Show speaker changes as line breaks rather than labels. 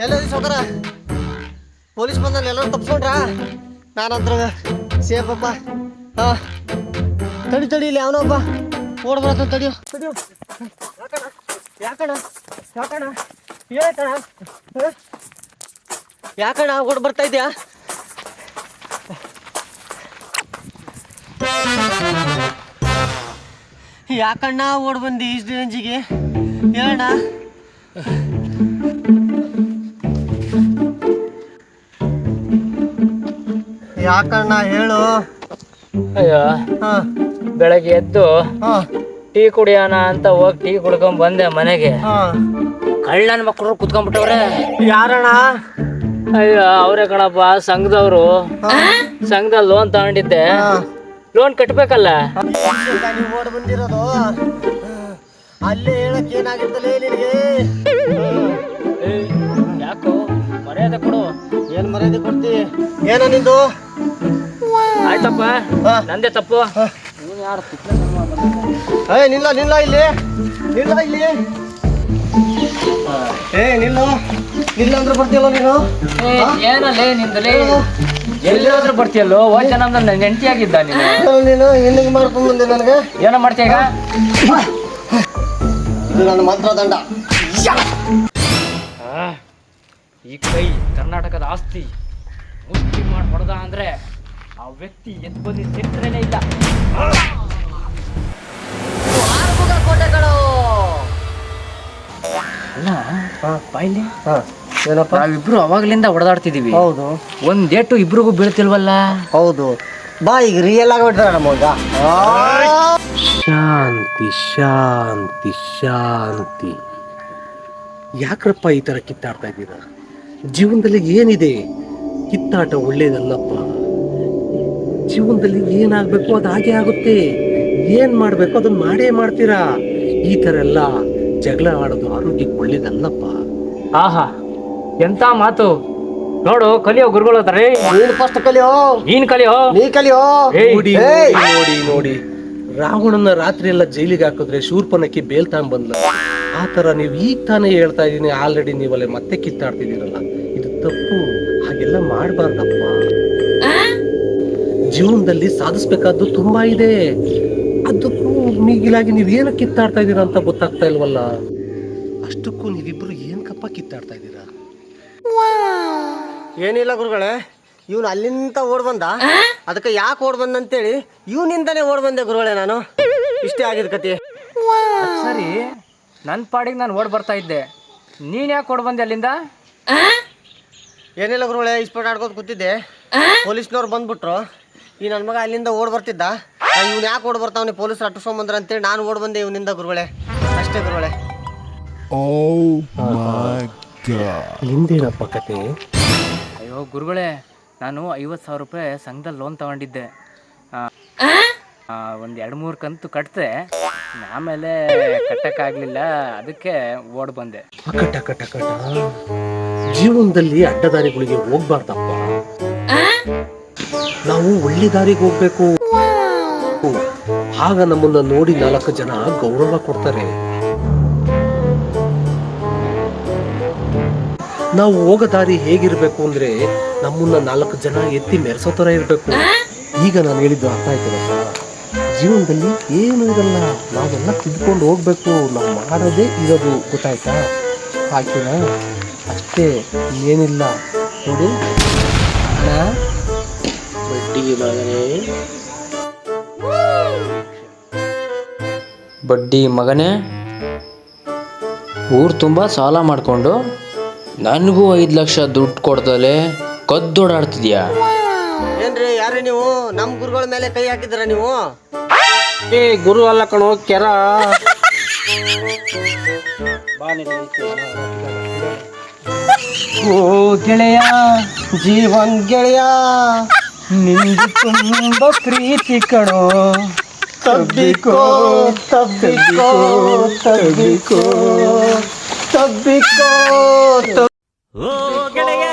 ಎಲ್ಲರಿ ಸೌಕರ? ಪೊಲೀಸ್ ಬಂದ ಎಲ್ಲರೂ ತಪ್ಸ್ಕೊಂಡ್ರ? ನಾನಂತ್ರ ಸೇಫಪ್ಪ ಹಾ. ತಡಿ ತಡಿ, ಇಲ್ಲಿ ಅವನೊಬ್ಬ ಓಡ್ ಬರತ್ತ ತಡಿಯೋ. ತಡಿಯೋ. ಯಾಕಣ ಯಾಕಣ ಯಾಕಣ ಹ? ಯಾಕಣ ಓಡ್ ಬರ್ತಾ ಇದ್ಯಾ? ಯಾಕಣ್ಣ ಓಡ್ ಬಂದಿ ಇಷ್ಟು ರೇಂಜಿಗೆ? ಹೇಳಣ್ಣ. ಯಾಕಣ್ಣ ಹೇಳು?
ಅಯ್ಯೋ
ಹಾ.
ಬೆಳಗ್ಗೆ ಎದ್ದು
ಹಾ.
ಟೀ ಕುಡಿಯೋಣ ಅಂತ ಹೋಗಿ ಟೀ ಕುಡ್ಕೊಂಡ್ ಬಂದೆ ಮನೆಗೆ.
ಹಾ.
ಕಳ್ಳನ ಮಕ್ಕಳು ಕುತ್ಕೊಂಡ್ಬಿಟ್ಟವ್ರೆ.
ಯಾರಣ್ಣ?
ಅಯ್ಯೋ ಅವರೇ ಕಣಪ್ಪ ಸಂಘದವ್ರು. ಸಂಘದಲ್ಲಿ ಲೋನ್ ತಗೊಂಡಿದ್ದೆ.
ಹಾ.
ಲೋನ್ ಕಟ್ಬೇಕಲ್ಲ.
ಈಗ ನೀವು ಓಡ್ ಬಂದಿರೋದು ಅಲ್ಲೇ ಹೇಳಕ್ ನಿನಗೆ?
ಯಾಕೋ ಮರ್ಯಾದೆ ಕೊಡು.
ಏನ್ ಮರ್ಯಾದೆ ಕೊಡ್ತಿ? ಏನ ನಿಂದು?
ಆಯ್ತಪ್ಪ. ನಂದೇ ತಪ್ಪು.
ಏ ನಿಲ್ಲ ನಿಲ್ಲ ಇಲ್ಲಿ. ನಿಲ್ಲ ಇಲ್ಲಿ. ಏ ನಿಲ್ಲ. ನಿಲ್ಲ ಅಂದ್ರೆ ಬರ್ತೀಯಲ್ಲ ನೀನು?
ಏನಲ್ಲೇ ನಿಂದಲೇ ಎಲ್ಲಿ ಹೋದ್ರು ಬರ್ತೀಯಲ್ಲೋ? ಹೋದ ನಮ್ದು ನನ್ನ ಹೆಂಡತಿ ನೀನು.
ನೀನು? ಹೆಣ್ಣಿಗೆ ಮಾಡ್ಕೊಂಡ್ ಬಂದೆ ನನಗೆ.
ಏನೋ ಮಾಡ್ತೀಯ ಈಗ?
ಇದು ನನ್ನ ಮಂತ್ರದಂಡ
ಆ, ಈ ಕೈ ಕರ್ನಾಟಕದ ಆಸ್ತಿ. ಮುಷ್ಟಿ ಮಾಡಿ ಹೊಡೆದ ಅಂದ್ರೆ ವ್ಯಕ್ತಿ ಎದ್ದು ಚರಿತ್ರೆನೇ ಇಲ್ಲ.
ಕೋಟೆಗಳು
ಅಲ್ಲ ಬಾಯ್ಲಿ?
ಹಾ ಏನಪ್ಪ?
ನಾವಿಬ್ರು ಅವಾಗ್ಲಿಂದ ಹೊಡೆದಾಡ್ತಿದೀವಿ
ಹೌದು.
ಒಂದ್ ಡೇಟು ಇಬ್ರಿಗೂ ಬೀಳ್ತಿಲ್ವಲ್ಲ?
ಹೌದು. ಬಾ ಈಗ ರಿಯಲ್ ಆಗಿಬಿಟ್ರೆ ನಮ್ಮ ಈಗ
ಶಾಂತಿ ಶಾಂತಿ ಶಾಂತಿ. ಯಾಕ್ರಪ್ಪ ಈ ತರ ಕಿತ್ತಾಡ್ತಾ ಇದ್ದೀರಾ? ಜೀವನದಲ್ಲಿ ಏನಿದೆ? ಕಿತ್ತಾಟ ಒಳ್ಳೇದಲ್ಲಪ್ಪ. ಜೀವನದಲ್ಲಿ ಏನಾಗಬೇಕು ಅದು ಹಾಗೆ ಆಗುತ್ತೆ. ಏನು ಮಾಡಬೇಕು ಅದನ್ನ ಮಾಡೇ ಮಾಡ್ತೀರಾ? ಈ ತರ ಎಲ್ಲ ಜಗಳ ಆಡೋದು ಆರೋಗ್ಯಕ್ಕೆ ಒಳ್ಳೇದಲ್ಲಪ್ಪ
ಆಹಾ ಎಂತ ಮಾತು? ನೋಡು ಕಲಿಯೋ ಗುರುಗಳು ಹತ್ರ
ನೀನು ಫಸ್ಟ್ ಕಲಿಯೋ.
ನೀನ್ ಕಲಿಯೋ.
ನೀ ಕಲಿಯೋ.
ಏಯ್,
ನೋಡಿ! ನೋಡಿ ನೋಡಿ. ರಾವಣನ ರಾತ್ರಿ ಎಲ್ಲ ಜೈಲಿಗೆ ಹಾಕಿದ್ರೆ ಶೂರ್ಪನಕ್ಕೆ ಬೇಲ್ ಬಂದ್ಲ ಆ ತರ ನೀವು ಈಗ ತಾನೇ ಹೇಳ್ತಾ ಇದೀನಿ ಆಲ್ರೆಡಿ ನೀವಲ್ಲೇ ಮತ್ತೆ ಕಿತ್ತಾಡ್ತಿದ್ದೀರಲ್ಲ. ಇದು ತಪ್ಪು. ಹಾಗೆಲ್ಲ ಮಾಡಬಾರ್ದಪ್ಪ. ಜೀವನದಲ್ಲಿ ಸಾಧಿಸ್ಬೇಕಾದ್ದು ತುಂಬಾ ಇದೆ. ಅದಕ್ಕೂ ಮಿಗಿಲಾಗಿ ನೀವ್ ಏನು ಕಿತ್ತಾಡ್ತಾ ಇದೀರಾ ಅಂತ ಗೊತ್ತಾಗ್ತಾ ಇಲ್ವಲ್ಲ? ಅಷ್ಟಕ್ಕೂ ನೀವಿಬ್ರು ಏನಕ್ಕಪ್ಪ ಕಿತ್ತಾಡ್ತಾ ಇದ್ದೀರಾ?
ಏನಿಲ್ಲ ಗುರುಗಳೇ ಇವನು ಅಲ್ಲಿಂದ ಓಡ್ ಬಂದ. ಅದಕ್ಕೆ ಯಾಕೆ ಓಡ್ ಬಂದ ಅಂತೇಳಿ ಇವನಿಂದಾನೇ ಓಡ್ ಬಂದೆ ಗುರುಗಳೇ ನಾನು. ಇಷ್ಟೇ ಆಗಿದ ಕತಿ
ಸರಿ. ನನ್ನ ಪಾಡಿಗೆ ನಾನು ಓಡ್ ಬರ್ತಾ ಇದ್ದೆ. ನೀನ್ ಯಾಕೆ ಓಡ್ ಬಂದೆ ಅಲ್ಲಿಂದ?
ಏನಿಲ್ಲ ಗುರುಗಳೇ ಇಸ್ಪೋಟ್ ಆಡ್ಕೊಂಡು ಕೂತಿದ್ದೆ. ಪೊಲೀಸ್ನವ್ರು ಬಂದ್ಬಿಟ್ರು. ಈ ನನ್ನ ಮಗ ಅಲ್ಲಿಂದ ಓಡ್ ಬರ್ತಿದ್ದ? ಇವ್ನು ಯಾಕೆ ಓಡ್ ಬರ್ತಾವನಿ ಪೊಲೀಸರು ಅಟ್ಟಿಸ್ಕೊಂಬಂದ್ರ ಅಂತೇಳಿ ನಾನು ಓಡ್ ಬಂದೆ ಇವನಿಂದ ಗುರುಗಳೇ. ಅಷ್ಟೇ ಗುರುಗಳೇ.
ಹಿಂದೇನಪ್ಪ ಕತೆ?
ಅಯ್ಯೋ ಗುರುಗಳೇ ನಾನು ಐವತ್ತು ಸಾವಿರ ರೂಪಾಯಿ ಸಂಘದಲ್ಲಿ ಲೋನ್ ತಗೊಂಡಿದ್ದೆ. ಒಂದು ಎರಡು ಮೂರು ಕಂತು ಕಟ್ತೆ ಆಮೇಲೆ ಕಟ್ಟಕ್ಕಾಗಲಿಲ್ಲ ಅದಕ್ಕೆ ಓಡ್ ಬಂದೆ.
ಕಟ್ಟ ಕಟ್ಟ ಕಟ್ಟ ಜೀವನದಲ್ಲಿ ಅಡ್ಡದಾರಿಗಳಿಗೆ ಹೋಗ್ಬಾರ್ದಪ್ಪ. ನಾವು ಒಳ್ಳೆ ದಾರಿಗೆ ಹೋಗ್ಬೇಕು. ಆಗ ನಮ್ಮನ್ನ ನೋಡಿ ನಾಲ್ಕು ಜನ ಗೌರವ ಕೊಡ್ತಾರೆ. ನಾವು ಹೋಗೋ ದಾರಿ ಹೇಗಿರ್ಬೇಕು ಅಂದ್ರೆ ನಮ್ಮನ್ನ ನಾಲ್ಕು ಜನ ಎತ್ತಿ ಮೆರೆಸೋ ತರ ಇರ್ಬೇಕು. ಈಗ ನಾನು ಹೇಳಿದ್ದು ಅರ್ಥ ಆಯ್ತದಪ್ಪ ಜೀವನದಲ್ಲಿ ಏನು ಇರಲ್ಲ. ನಾವೆಲ್ಲ ತಿದ್ಕೊಂಡು ಹೋಗ್ಬೇಕು. ನಾವು ಮಾಡೋದೇ ಇರೋದು ಗೊತ್ತಾಯ್ತಾ? ಹಾಕಿನ ಅಷ್ಟೇ ಏನಿಲ್ಲ. ನೋಡಿ. ಬಡ್ಡಿ ಮಗನೇ.
ಬಡ್ಡಿ ಮಗನೇ ಊರು ತುಂಬ ಸಾಲ ಮಾಡಿಕೊಂಡು ನನಗೂ ಐದು ಲಕ್ಷ ದುಡ್ಡು ಕೊಡ್ದಲೆ ಕದ್ದೋಡಾಡ್ತಿದ್ಯಾ?
ಏನ್ರಿ ಯಾರು ನೀವು? ನಮ್ಮ ಗುರುಗಳ ಮೇಲೆ ಕೈ ಹಾಕಿದ್ರ ನೀವು?
ಏ ಗುರು ಅಲ್ಲ ಕಣೋ ಕೆರ.
ಓ ಗೆಳೆಯ
ಜೀವನ್ ಗೆಳೆಯ.
ನಿಂದು ತುಂಬ ಪ್ರೀತಿ ಕಣೋ
ತಬ್ಬಿಕೋ ತಬ್ಬಿಕೋ ತಬ್ಬಿಕೋ ತಬ್ಬಿಕೋ ತಬ್-
ಓ ಗೆಳೆಯ